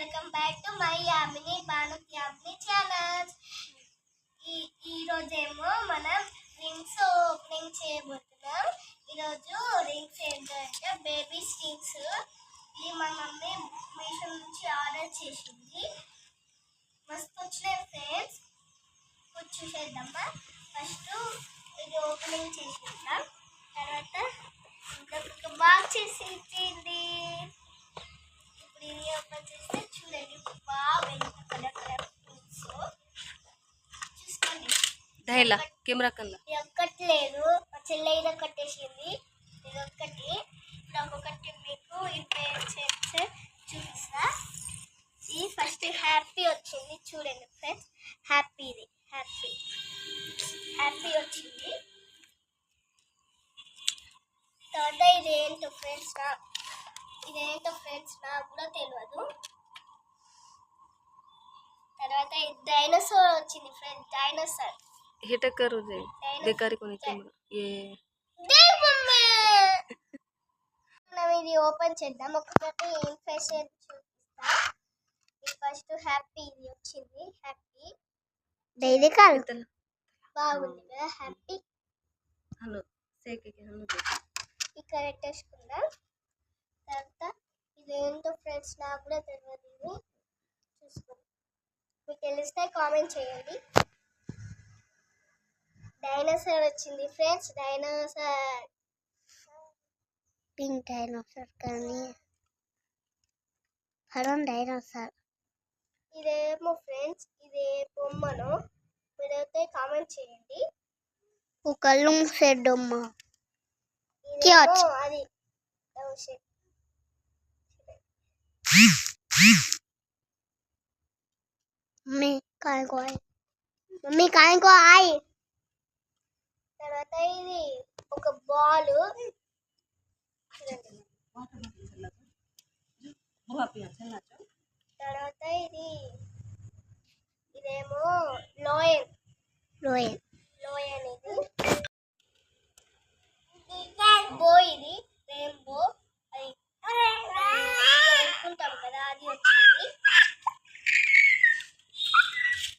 Welcome back to my Yamini భానుక్ Yamini channels ఈ ఈరోజేమో మనం రింగ్స్ ఓపెనింగ్ చేయబోతున్నాం. ఈరోజు రింగ్స్ ఏంటంటే బేబీ స్టింగ్స్ ఇది మా మమ్మీ మీషో నుంచి ఆర్డర్ చేసింది. మస్తు వచ్చినాయి ఫ్రెండ్స్ ఇప్పుడు చూసేద్దామా ఫస్ట్ ఇది ఓపెనింగ్ చేసేద్దాం. దయలా కెమెరా కన్నా ఇది ఒక్కటి లేదు. మా ఇది కట్టేసింది. ఇది ఒక్కటి. ఇప్పుడు మీకు ఈ పేరు చేస్తే చూపిస్తా. ఈ ఫస్ట్ హ్యాపీ వచ్చింది చూడండి ఫ్రెండ్స్. హ్యాపీ ఇది. హ్యాపీ. హ్యాపీ వచ్చింది. తర్వాత ఇది ఏంటో ఫ్రెండ్స్ నా ఇదేంటో ఫ్రెండ్స్ నాకు కూడా తెలియదు. తర్వాత డైనోసార్ వచ్చింది ఫ్రెండ్స్. డైనోసార్ हिटकर हो जाए बेकारी कोणी కెమెరా ఏ దేవ్ మమ్మీ మనం ఇది ఓపెన్ చేద్దాం ఒక్కొక్కటి ఏం ఫేస్ చూపిస్తా ఇది ఫస్ట్ హ్యాపీ ఇది వచ్చింది హ్యాపీ డైలీ కాదు తల బాగుంది కదా హ్యాపీ హలో సేకే హలో ఇక్కడ పెట్టేసుకుందాం తర్వాత ఇది ఏంటో ఫ్రెండ్స్ నాకు కూడా తెలియదు ఇది చూసుకోండి మీకు తెలిస్తే కామెంట్ చేయండి డైనోసార్ వచ్చింది ఫ్రెండ్స్ డైనోసార్ పింక్ డైనోసార్ కానీ హరం డైనోసార్ ఇదేమో ఫ్రెండ్స్ ఇదే బొమ్మను మీరైతే కామెంట్ చేయండి. అమ్మ. ఇదేమో అది. మమ్మీ ఆయ్ మమ్మీ కాయకో ఆయ్. తర్వాత ఇది ఒక బాల్. తర్వాత ఇది ఇదేమో లోయర్ లోయర్ లోయన్ ఇది బో ఇది రెయిన్బో అది అనుకుంటాం కదా అది వచ్చింది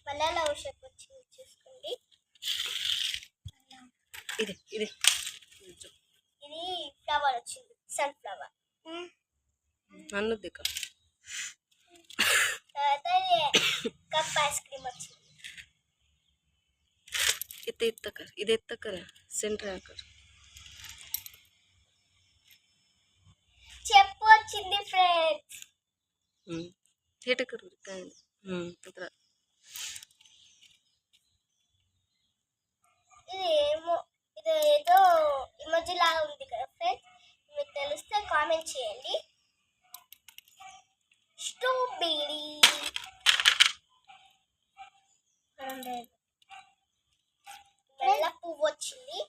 మళ్ళా లవ్ షేప్ వచ్చింది చూసుకోండి ఇది ఫ్లవర్ వచ్చింది సన్ ఫ్లవర్ అన్నది కప్ ఐస్ క్రీమ్ వచ్చింది. ఇది ఎత్తకర ఇది ఎత్తకర సెంటర్ చెప్పు వచ్చింది ఫ్రెండ్స్ ఇది నల్ల పువ్వు వచ్చింది.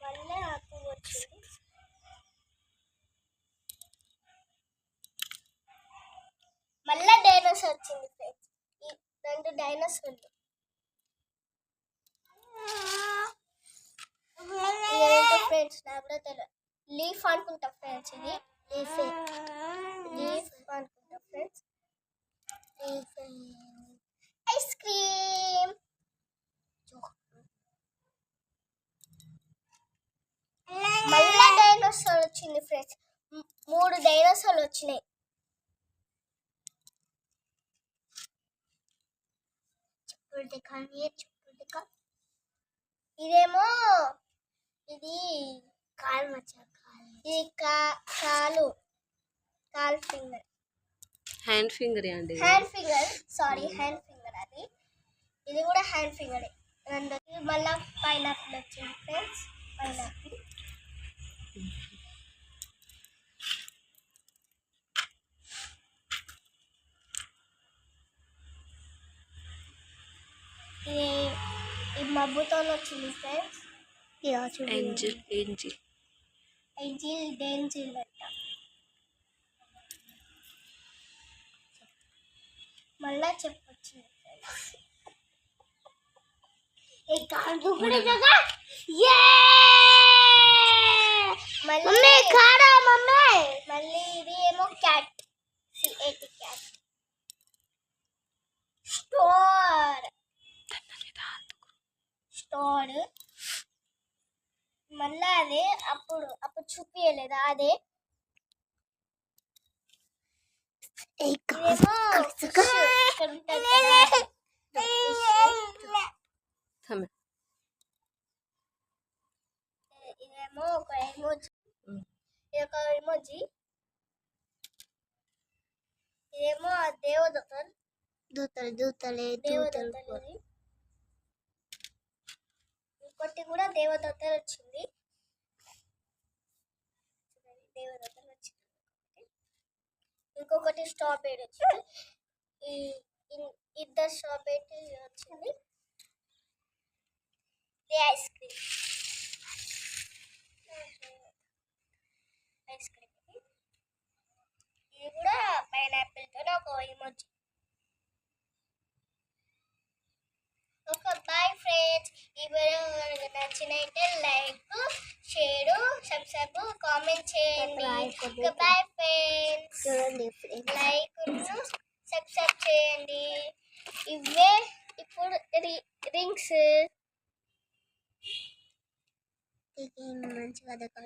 మళ్ళీ ఆ వచ్చింది. మళ్ళా డైనోసార్ వచ్చింది ఫ్రెండ్స్. ఈ రెండు డైనోసార్లు. ఫ్రెండ్స్ నాకు కూడా తెలియదు లీఫ్ అనుకుంటా ఫ్రెండ్స్ ఇది. లీఫ్ లీఫ్ అనుకుంటా ఫ్రెండ్స్ లీఫ్ ఐస్ క్రీమ్ మళ్ళా డైనోసార్ వచ్చింది ఫ్రెండ్స్ మూడు డైనోసార్లు వచ్చినాయి. చెప్పులు కానీ ఇదేమో ఇది కాలు మచ్చ కాలు ఇది కాలు కాలు ఫింగర్. హ్యాండ్ ఫింగర్ అండి. Hand finger sorry hand finger అది. ఇది కూడా హ్యాండ్ ఫింగర్. రెండు మళ్ళీ పైనాపిల్ వచ్చింది ఫ్రెండ్స్. పైనాపిల్. ఇది ఈ మబ్బుతో వచ్చింది ఫ్రెండ్స్. Angel angel. ఐజిల్ డేంజిల్ అంట మళ్ళా చెప్పొచ్చింది ఫ్రెండ్స్ ఏ కాదు కూడా జగా ఏ మళ్ళీ మమ్మీ కారా మమ్మీ. మళ్ళీ ఇది ఏమో cat C A T cat store store మళ్ళీ అదే అప్పుడు అప్పుడు చూపించలేదా అదే ఇదేమో fish. ఇక్కడ ఉంటుంది కదా fish. తమ ఇదేమో ఒక ఎమోజీ ఉమ్. ఇది ఒక ఎమోజీ ఇదేమో ఆ దేవదత్తలు దూతలు దూతలే దూతలు దేవదత్తలు ఇది. ఇంకోటి కూడా దేవదత్తలు వచ్చింది. దేవదత్తలు వచ్చింది ఇంకొకటి స్ట్రాబెరీ వచ్చింది. ఈ ఇన్- ఇద్దరు స్ట్రాబెరీ వచ్చింది. ఇది ఐస్ క్రీమ్. ఐస్ క్రీమ్ ఇది. కూడా పైనాపిల్తో ఒక ఇమోజీ ఒక బాయ్ ఫ్రెండ్స్ ఈ వీడియో కనుక నచ్చినైతే లైక్ షేర్ సబ్స్క్రైబ్ కామెంట్ చేయండి. బాయ్ ఫ్రెండ్స్ లైక్ సబ్స్క్రైబ్ చేయండి. ఇవే ఇప్పుడు రింగ్స్. మంచిగా దగ్గర